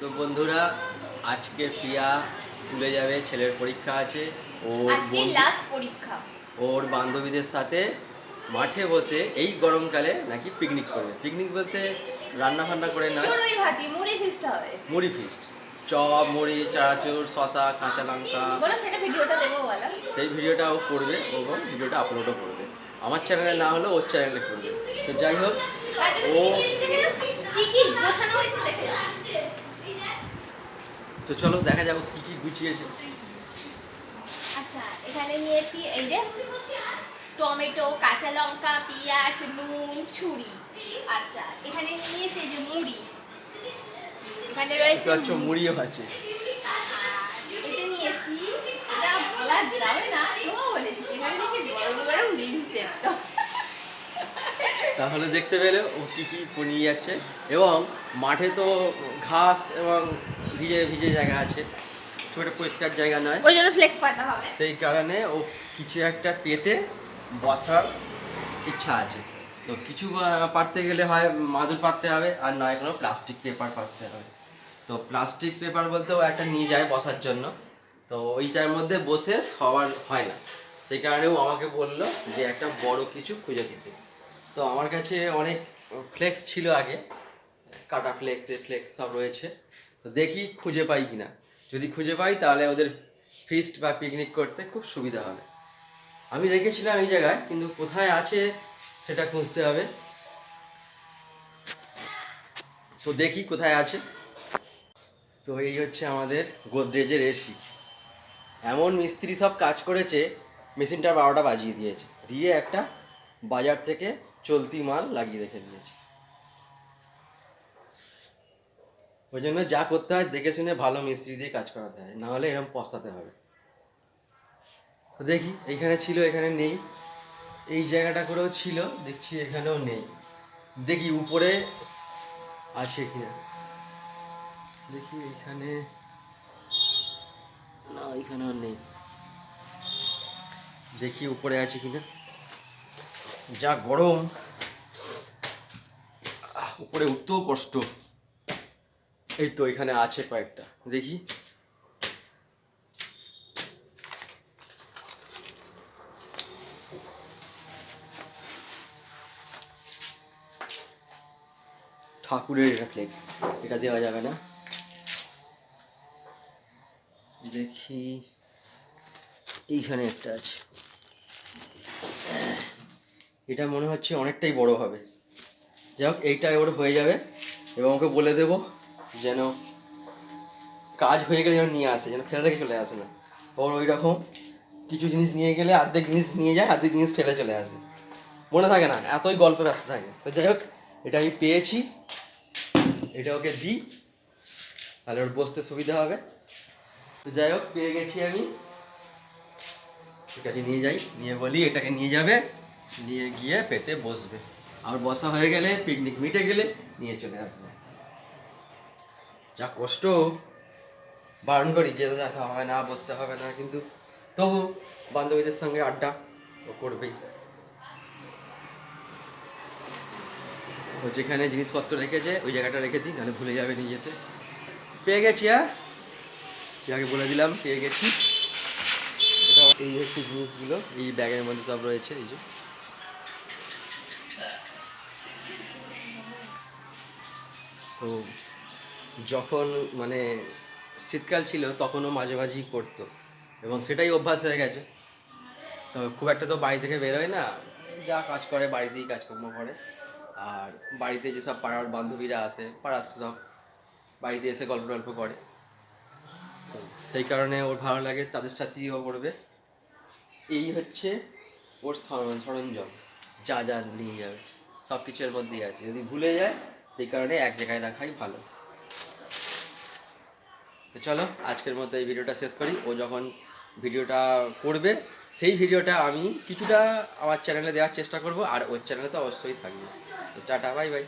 তো বন্ধুরা আজকে প্রিয়া স্কুলে যাবে ছেলের পরীক্ষা আছে ওর আজকে লাস্ট পরীক্ষা। ওর বান্ধবীদের সাথে মাঠে বসে এই গরমকালে নাকি পিকনিক করবে। পিকনিক বলতে রান্না ফান্না করে না। চড়ুই ভাতি মুড়ি ফিস্ট হবে। মুড়ি ফিস্ট চপ মুড়ি চানাচুর শশা কাঁচা লঙ্কা। বলো সেটা ভিডিওটা দেবো বলো। সেই ভিডিওটা ও করবে এবং ভিডিওটা আপলোডও করবে। আমার চ্যানেলে না হলেও ওর চ্যানেলে করবে। তো যাই হোক ও কি? কি কি হয়েছে দেখে। তো চলো দেখা যাক কি কি গুছিয়েছে। আচ্ছা এখানে নিয়েছি এই যে টমেটো কাঁচা লঙ্কা পেঁয়াজ নুন ছুরি। আচ্ছা এখানে নিয়েছি এই যে মুড়ি। এখানে রয়েছে পাচ্ছ মুড়িও আছে। এতে নিয়েছি এটা বলা যাবে না তবুও বলেছি এখানে নিয়েছি গরম গরম ডিম সেদ্ধ তাহলে দেখতে পেলে ও কি কি নিয়ে যাচ্ছে এবং মাঠে তো ঘাস এবং ভিজে ভিজে জায়গা আছে। খুব একটা পরিষ্কার জায়গা নয়। ওই জন্য ফ্লেক্স পাতা হবে। সেই কারণে ও কিছু একটা পেতে বসার ইচ্ছা আছে। তো কিছু পারতে গেলে হয় মাদুর পাততে হবে আর নয় কোনো প্লাস্টিক পেপার পাততে হবে। তো প্লাস্টিক পেপার বলতে ও একটা নিয়ে যায় বসার জন্য। তো ওইটার মধ্যে বসে সবার হয় না। সেই কারণে ও আমাকে বলল যে একটা বড় কিছু খুঁজে দিতে তো আমার কাছে অনেক ফ্লেক্স ছিল আগে। কাটা ফ্লেক্স এ ফ্লেক্স সব রয়েছে। তো দেখি খুঁজে পাই কিনা। যদি খুঁজে পাই, তাহলে ওদের ফিস্ট বা পিকনিক করতে খুব সুবিধা হবে। আমি রেখেছিলাম এই জায়গায়, কিন্তু কোথায় আছে সেটা খুঁজতে হবে। তো দেখি কোথায় আছে। তো এই হচ্ছে আমাদের গোদরেজের এসি এমন মিস্ত্রি সব কাজ করেছে, মেশিনটা বারোটা বাজিয়ে দিয়েছে। দিয়ে একটা বাজার থেকে চলতি মাল লাগিয়ে রেখে দিয়েছে। ওই জন্য যা করতে হয় দেখে শুনে ভালো মিস্ত্রি দিয়ে কাজ করাতে হয়, না হলে এরকম পস্তাতে হবে। তো দেখি, এইখানে ছিল, এখানে নেই। এই জায়গাটা করেও ছিল, দেখছি এখানেও নেই। দেখি উপরে আছে কিনা। দেখি এখানে, না, এখানেও নেই। দেখি উপরে আছে কিনা। যা গরম উপরে উঠতেও কষ্ট। এই তো এখানে আছে কয়েকটা। দেখি। ঠাকুরের এটা ফ্লেক্স এটা দেওয়া যাবে না। দেখি, এইখানে একটা আছে। এটা মনে হচ্ছে অনেকটাই বড় হবে। যাই হোক, এইটা ওর হয়ে যাবে এবং ওকে বলে দেব। যেন কাজ হয়ে গেলে যেন নিয়ে আসে, যেন ফেলে রেখে চলে আসে না। ওর ওই রকম কিছু জিনিস নিয়ে গেলে অর্ধেক জিনিস নিয়ে যায় অর্ধেক জিনিস ফেলে চলে আসে। মনে থাকে না, এতই গল্পে ব্যস্ত থাকে। তো যাই হোক, এটা আমি পেয়েছি। এটা ওকে দিই। তাহলে ওর বসতে সুবিধা হবে। তো যাই হোক, পেয়ে গেছি আমি। ঠিক আছে, নিয়ে যাই। নিয়ে বলি, এটাকে নিয়ে যাবে। নিয়ে গিয়ে পেতে বসবে। আর বসা হয়ে গেলে পিকনিক মিটে গেলে নিয়ে চলে আসবে। যা কষ্ট। বারণ করি যেতে দেখা হবে না, বসতে হবে না। কিন্তু তবু বান্ধবীদের সঙ্গে আড্ডা ও করবেই। যেখানে জিনিসপত্র রেখেছে, ওই জায়গাটা রেখে দিই, নাহলে ভুলে যাবে নিয়ে যেতে পেয়ে গেছি হ্যাঁ? যাকে বলে দিলাম, পেয়ে গেছি। এই হচ্ছে জিনিসগুলো, এই ব্যাগের মধ্যে সব রয়েছে, এই যে। তো যখন মানে শীতকাল ছিল, তখনও মাঝে মাঝেই করতো। এবং সেটাই অভ্যাস হয়ে গেছে। তো খুব একটা তো বাড়ি থেকে বেরোয় না। যা কাজ করে, বাড়িতেই কাজকর্ম করে। আর বাড়িতে যেসব পাড়ার বান্ধবীরা আসে, পাড়ার সব বাড়িতে এসে গল্প টল্প করে। তো সেই কারণে ওর ভালো লাগে, তাদের সাথেই ও করবে এই হচ্ছে ওর সরঞ্জাম। যা যা নিয়ে যাবে সব কিছু এর মধ্যেই আছে। যদি ভুলে যায়, সেই কারণে এক জায়গায় রাখাই ভালো। তো চলো, আজকের মতো এই ভিডিওটা শেষ করি। ও যখন ভিডিওটা করবে, সেই ভিডিওটা আমি কিছুটা আমার চ্যানেলে দেওয়ার চেষ্টা করব, আর ওর চ্যানেলে তো অবশ্যই থাকবে। তো টাটা বাই বাই